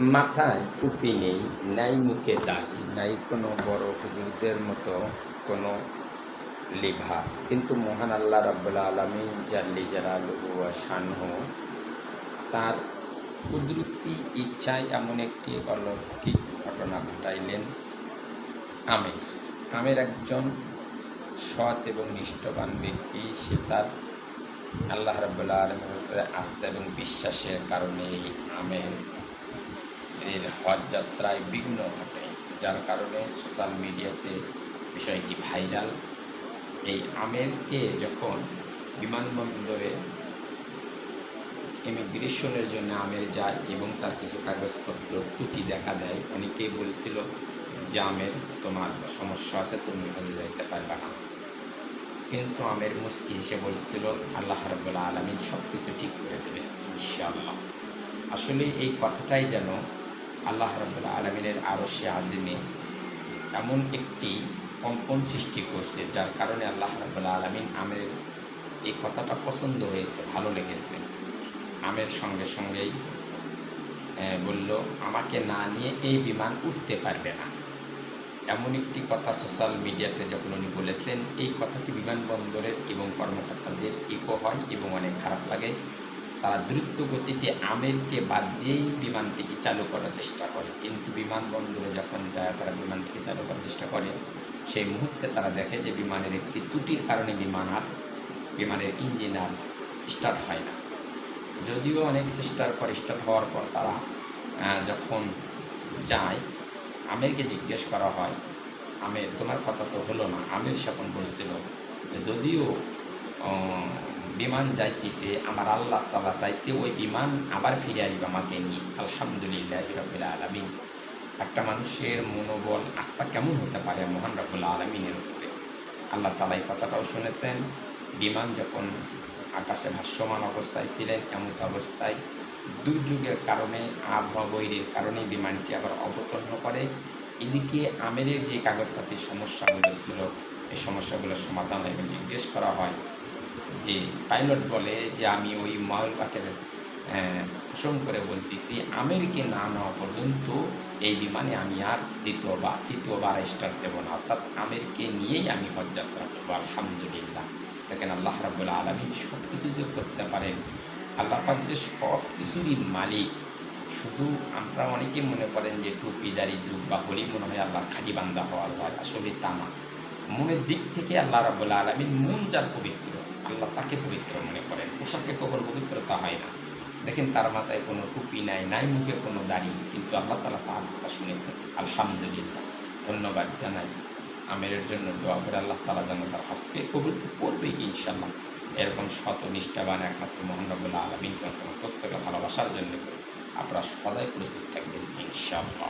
মাথায় টুপি নেই, নাই মুখে দাড়ি নাই কোনো বড় হুজুরদের মতো কোনো লিভাস কিন্তু মহান আল্লাহ রাব্বুল আলমী জাল্লি জালালুহু ওয়া শানহু তার কুদরতি ইচ্ছায় এমন একটি অলৌকিক ঘটনা ঘটাইলেন আমের। আমের একজন সৎ এবং নিষ্ঠবান ব্যক্তি, সে তার আল্লাহ রাবুল্লাহ আলমের আস্থা এবং বিশ্বাসের কারণে আমের এর হজ যাত্রায় বিঘ্ন ঘটে যার কারণে সোশ্যাল মিডিয়াতে বিষয়টি ভাইরাল এই আমেরকে যখন বিমানবন্দরে ইমিগ্রেশনের জন্য আমের যায় এবং তার কিছু কাগজপত্র ত্রুটি দেখা দেয়, অনেকেই বলছিল যে, আমের, তোমার সমস্যা আছে, তুমি হয়ে যাইতে পারবে না। কিন্তু আমের মুস্কি এসে বলছিল, আল্লাহ রব্বুল্লা আলমিন সব কিছু ঠিক করে দেবে, ইনশাআল্লাহ। আসলে এই কথাটাই যেন আল্লাহ রব্বুল্লা আলমিনের আরও সে আজিমে এমন একটি কম্পন সৃষ্টি করছে, যার কারণে আল্লাহ রব্বুল্লা আলমিন আমের এই কথাটা পছন্দ হয়েছে, ভালো লেগেছে। আমের সঙ্গে সঙ্গেই বলল, আমাকে না নিয়ে এই বিমান উঠতে পারবে না। এমন একটি কথা সোশ্যাল মিডিয়াতে যখন উনি বলেছেন, এই কথাটি বিমানবন্দরের এবং কর্মকর্তাদের ইকো হয় এবং অনেক খারাপ লাগে। তারা দ্রুত গতিতে আমেরকে বাদ দিয়েই বিমানটিকে চালু করার চেষ্টা করে। কিন্তু বিমানবন্দরে যখন যায়, তারা বিমানটিকে চালু করার চেষ্টা করে। সেই মুহূর্তে তারা দেখে যে বিমানের একটি ত্রুটির কারণে বিমান আর বিমানের ইঞ্জিন আর স্টার্ট হয় না। যদিও অনেক চেষ্টার পর স্টার্ট হওয়ার পর তারা যখন যায়, আমেরকে জিজ্ঞেস করা হয়, আমের, তোমার কথা তো হলো না। আমের সেখন বলছিল, যদিও বিমান যাইতেছে, আমার আল্লাহ তালা চাইতে ওই বিমান আবার ফিরে আসবে আমাকে নিয়ে। আলহামদুলিল্লাহ রবিল্লা আলমিন। একটা মানুষের মনোবল, আস্থা কেমন হতে পারে মহান রবুল্লা আলমিনের উপরে? আল্লাহ তালা এই কথাটাও শুনেছেন, বিমান যখন আকাশে ভাষ্যমান অবস্থায় ছিলেন এমন অবস্থায় দুর্যোগের কারণে, আবহাওয়া বৈরির কারণে বিমানটি আবার অবতরণ করে। এদিকে আমেরের যে কাগজপাতির সমস্যাগুলো ছিল, এই সমস্যাগুলোর সমাধান এবং জিজ্ঞেস করা হয়। যে পাইলট বলে যে আমি ওই ময়ূর পাখের পোষণ করে বলতেছি, আমেরিকে না নেওয়া পর্যন্ত এই বিমানে আমি আর দ্বিতীয়বার, তৃতীয়বার স্টার্ট দেবো না। অর্থাৎ আমেরিকে নিয়েই আমি হজযাত্রা করব, আলহামদুলিল্লাহ। দেখেন আল্লাহ রাবুল্লাহ আলমী সব কিছু যে করতে পারেন, আল্লাহ পাক যে সব কিছুরই মালিক। শুধু আমরা অনেকে মনে করেন যে টুপি দাড়ি যুগ বা হলি মনে হয় আল্লাহ খালি বান্দা হওয়ার হয় আসলে তা না। মনের দিক থেকে আল্লাহ রাবুল্লাহ আলমিন মন যার পবিত্র আল্লাহ তাকে পবিত্র মনে করেন। পোশাকে কখনো পবিত্রতা হয় না। দেখেন, তার মাথায় কোনো টুপি নাই নাই মুখে কোনো দাড়ি, কিন্তু আল্লাহ তালা তার কথা শুনেছেন। আলহামদুলিল্লাহ। ধন্যবাদ জানাই। আমেরের জন্য দোয়া করে আল্লাহ তালা যেন তার হাসকে কবুল তো করবে ইনশাল্লাহ এরকম শত নিষ্ঠাবান, একমাত্র মোহাম্মবুল্লাহ আলমিনকে তোমার পুস্তকে ভালোবাসার জন্য আপনারা সদাই প্রস্তুত থাকবেন, ইনশাআল্লাহ।